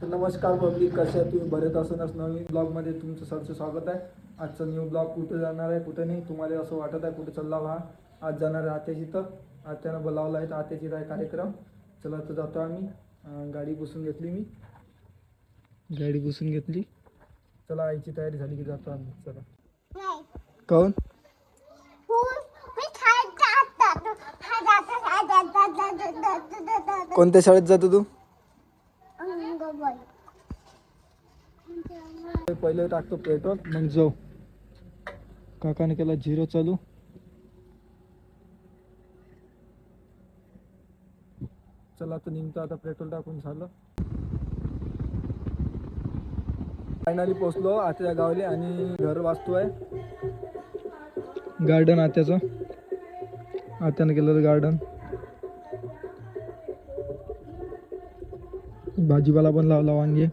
तर नमस्कार पब्लिक कशा आहे तुम्ही? बरेच असणार नवीन ब्लॉगमध्ये तुमचं सरचं स्वागत आहे. आजचा न्यू ब्लॉग कुठे जाणार आहे कुठे नाही तुम्हाला असं वाटत आहे कुठे चालला हा? आज जाणार आहे आत्याची तर आत्यानं बोलावलं आहे तर आत्याची आहे कार्यक्रम? चला तर जातो आम्ही. गाडी बसून घेतली मी. गाडी बसून घेतली? चला आईची तयारी झाली की जातो आम्ही. चला. काऊन कोणत्या शाळेत जातो तू? पहिले टाकतो पेट्रोल मग जाऊ. काकाने केला झिरो चालू. चला तर निघतो आता पेट्रोल टाकून झालं. फायनली पोचलो आत्या गावले आणि घर वाचतो आहे. गार्डन आत्याचं. आत्यानं केलं गार्डन भाजीपाला पण लावला वांगे.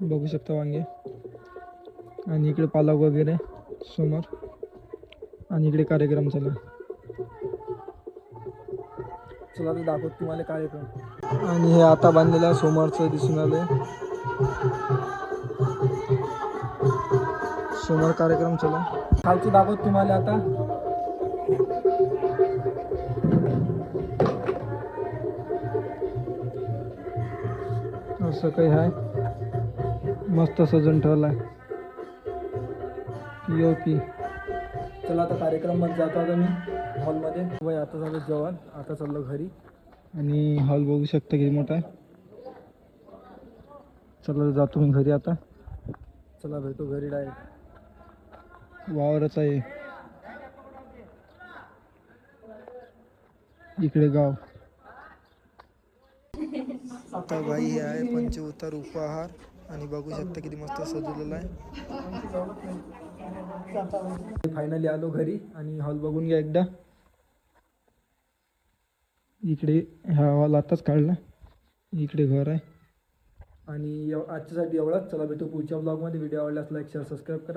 बघू शकता वांगे. आणि इकडे पालक वगैरे समोर. आणि इकडे कार्यक्रम चालू चला तर दाखवत तुम्हाला कार्यक्रम. आणि हे आता बांधलेलं समोरचं दिसून आलंय. समोर कार्यक्रम चालू. आहे. खालचं दाखवतो तुम्हाला आता. असं काही आहे मस्त सजून ठेवलाय. पी ओ पी चला आता कार्यक्रमात जातो आता मी हॉलमध्ये. वय आता झालं जेवण आता चाललो घरी. आणि हॉल बघू शकता किती मोठा आहे. चला जातो मी घरी आता. चला भेटू घरी डायरेक्ट वावरच आहे. इकडे गाव. आता बाई हे आहे पंचउत्तर उपहार. आणि बघू शकता किती मस्त सजवलेलं आहे. फायनली आलो घरी आणि हॉल बघून घ्या एकदा. इकडे हा हॉल आताच काढला. इकडे घर आहे. आणि आजच्यासाठी एवढाच. चला भेटू पुढच्या ब्लॉगमध्ये व्हिडिओ आवडल्यास लाईक शेअर सबस्क्राईब करा.